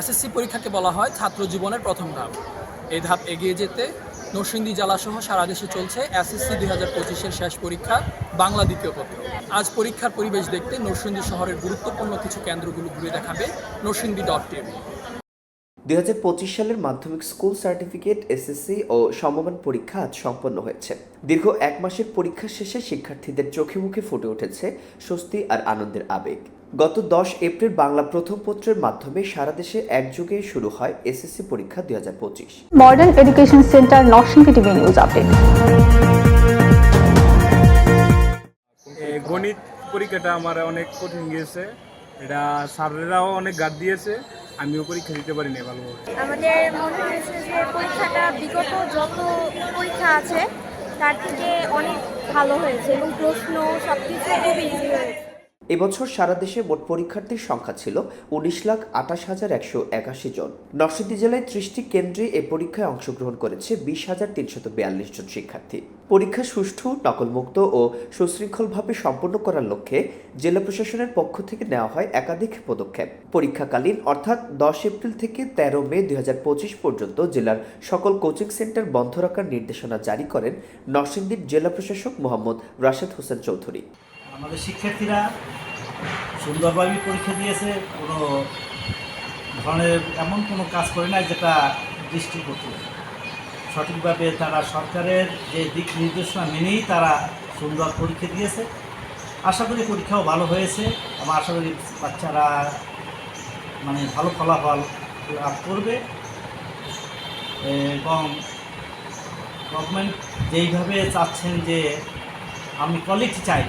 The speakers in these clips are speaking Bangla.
এসএসসি পরীক্ষাকে বলা হয় ছাত্র জীবনের প্রথম ধাপ। এই ধাপ এগিয়ে যেতে নরসিংদী জেলাসহ সারা দেশে চলছে এসএসসি দুই হাজার পঁচিশের শেষ পরীক্ষা, বাংলা দ্বিতীয় পত্র। আজ পরীক্ষার পরিবেশ দেখতে নরসিংদী শহরের গুরুত্বপূর্ণ কিছু কেন্দ্রগুলো ঘুরে দেখাবে নরসিংদী ডট টিভি। দুই সালের মাধ্যমিক স্কুল সার্টিফিকেট এসএসসি ও সমমান পরীক্ষা আজ সম্পন্ন হয়েছে। দীর্ঘ এক মাসের পরীক্ষা শেষে শিক্ষার্থীদের চোখে মুখে ফুটে উঠেছে স্বস্তি আর আনন্দের আবেগ। গত দশ এপ্রিল বাংলা প্রথম পত্রের মাধ্যমে সারা দেশে একযোগে শুরু হয় এসএসসি পরীক্ষা দুই হাজার পঁচিশ। Modern education centre Narsingdi TV news update এ, গণিত পরীক্ষাটা আমার অনেক কঠিন গিয়েছে। এটা স্যারেরাও অনেক গাদ দিয়েছে। আমিও পরীক্ষা দিতে পারি না ভালোভাবে। আমাদের মনে হয়েছে যে পরীক্ষাটা বিগত যত পরীক্ষা আছে, তার থেকে অনেক ভালো হয়েছে এবং প্রশ্ন সব কিছু খুবই ইজি হয়েছে। এবছর সারা দেশে মোট পরীক্ষার্থীর সংখ্যা ছিল উনিশ লাখ আঠাশ হাজার একশো একাশি জন। নরসিংদী জেলায় ত্রিশটি কেন্দ্রে এ পরীক্ষায় অংশগ্রহণ করেছে বিশ হাজার তিনশত বিয়াল্লিশ জন শিক্ষার্থী। পরীক্ষা সুষ্ঠু, নকলমুক্ত ও সুশৃঙ্খলভাবে সম্পন্ন করার লক্ষ্যে জেলা প্রশাসনের পক্ষ থেকে নেওয়া হয় একাধিক পদক্ষেপ। পরীক্ষাকালীন, অর্থাৎ দশ এপ্রিল থেকে তেরো মে দু হাজার পঁচিশ পর্যন্ত জেলার সকল কোচিং সেন্টার বন্ধ রাখার নির্দেশনা জারি করেন নরসিংদীর জেলা প্রশাসক মোহাম্মদ রাশেদ হোসেন চৌধুরী। আমাদের শিক্ষার্থীরা সুন্দরভাবে পরীক্ষা দিয়েছে, কোনো ধরনের এমন কোনো কাজ করে নাই যেটা দৃষ্টিকটু সঠিকভাবে তারা সরকারের যে দিক নির্দেশনা মেনেই তারা সুন্দর পরীক্ষা দিয়েছে। আশা করি পরীক্ষাও ভালো হয়েছে। আমার আশা করি বাচ্চারা মানে ভালো ফলাফল লাভ করবে। এবং গভর্নমেন্ট যেইভাবে চাচ্ছেন যে আমি কোয়ালিটি চাই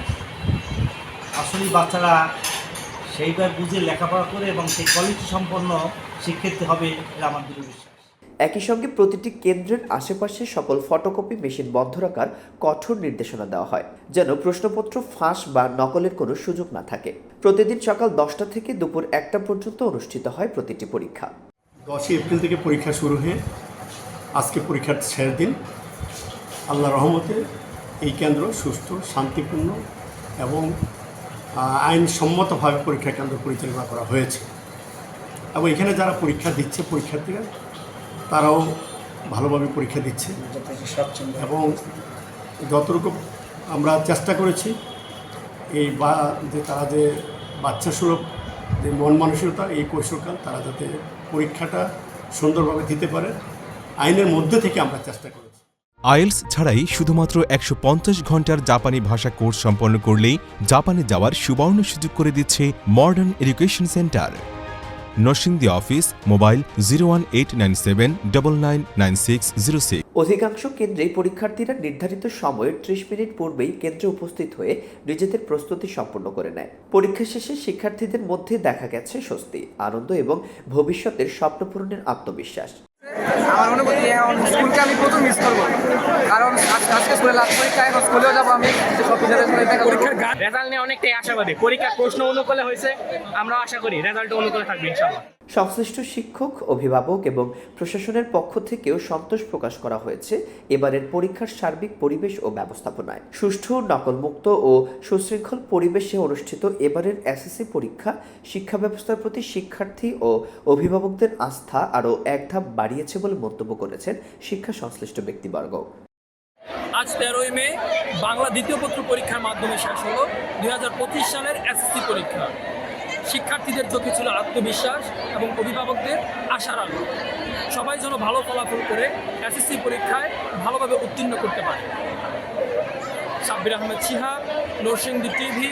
আসলে বাচ্চারা সেইভাবে বুঝে লেখাপড়া করে এবং সেই কোয়ালিটি সম্পন্ন শিক্ষার্থী হবে এটা আমার দৃঢ় বিশ্বাস। একই সঙ্গে প্রতিটি কেন্দ্রের আশেপাশে সকল ফটোকপি মেশিন বন্ধ রাখার কঠোর নির্দেশনা দেওয়া হয় যেন প্রশ্নপত্র ফাঁস বা নকলের কোনো সুযোগ না থাকে। প্রতিদিন সকাল দশটা থেকে দুপুর একটা পর্যন্ত অনুষ্ঠিত হয় প্রতিটি পরীক্ষা। দশই এপ্রিল থেকে পরীক্ষা শুরু হয়ে আজকে পরীক্ষার শেষ দিন। আল্লাহ রহমতে এই কেন্দ্র সুস্থ শান্তিপূর্ণ এবং আইনসম্মতভাবে পরীক্ষা কেন্দ্র পরিচালনা করা হয়েছে। এবং এখানে যারা পরীক্ষা দিচ্ছে, পরীক্ষার্থীরা, তারাও ভালোভাবে পরীক্ষা দিচ্ছে। এবং যতটুকু আমরা চেষ্টা করেছি, এই বা, যে তারা যে বাচ্চা সুলভ, যে মন মানসিকতা, এই কৌশলকাল তারা যাতে পরীক্ষাটা সুন্দরভাবে দিতে পারে, আইনের মধ্যে থেকে আমরা চেষ্টা করেছি। আইএলস ছাড়াই শুধুমাত্র একশো পঞ্চাশ ঘণ্টার জাপানি ভাষা কোর্স সম্পন্ন করলেই জাপানে যাওয়ার সুবর্ণ সুযোগ করে দিচ্ছে modern education centre. Narsingdi office, mobile zero one eight nine seven double nine nine six zero six. অধিকাংশ কেন্দ্রেই পরীক্ষার্থীরা নির্ধারিত সময়ের ত্রিশ মিনিট পূর্বেই কেন্দ্রে উপস্থিত হয়ে নিজেদের প্রস্তুতি সম্পন্ন করে নেয়। পরীক্ষা শেষে শিক্ষার্থীদের মধ্যে দেখা গেছে স্বস্তি, আনন্দ এবং ভবিষ্যতের স্বপ্নপূরণের আত্মবিশ্বাস। আমার মনে করছি এখন স্কুলকে আমি প্রথম মিস করব। কারণ আজ- আজকে স্কুলে লাস্ট পরীক্ষা, এখন স্কুলেও যাব আমি। রেজাল্ট নিয়ে অনেকটাই আশাবাদী। পরীক্ষার প্রশ্ন অনুকূলে হয়েছে আমরা আশা করি রেজাল্ট অনুকূলে থাকবে ইনশাআল্লাহ সংশ্লিষ্ট শিক্ষক, অভিভাবক এবং প্রশাসনের পক্ষ থেকেও সন্তোষ প্রকাশ করা হয়েছে এবারের পরীক্ষার সার্বিক পরিবেশ ও ব্যবস্থাপনায়। সুষ্ঠু, নকলমুক্ত ও সুশৃঙ্খল পরিবেশে অনুষ্ঠিত এবারের এসএসসি পরীক্ষা শিক্ষা ব্যবস্থার প্রতি শিক্ষার্থী ও অভিভাবকদের আস্থা আরও এক ধাপ বাড়িয়েছে বলে মন্তব্য করেছেন শিক্ষা সংশ্লিষ্ট ব্যক্তিবর্গ। আজ তেরোই মে, বাংলা দ্বিতীয় পত্র পরীক্ষার মাধ্যমে শেষ হলো দুই হাজার পঁচিশ সালের এসএসসি পরীক্ষা। শিক্ষার্থীদের চোখে ছিল আত্মবিশ্বাস এবং অভিভাবকদের আশার আলো। সবাই যেন ভালো ফলাফল করে এসএসসি পরীক্ষায় ভালোভাবে উত্তীর্ণ করতে পারে। সাব্বির আহমেদ সিহা, নরসিংদী টিভি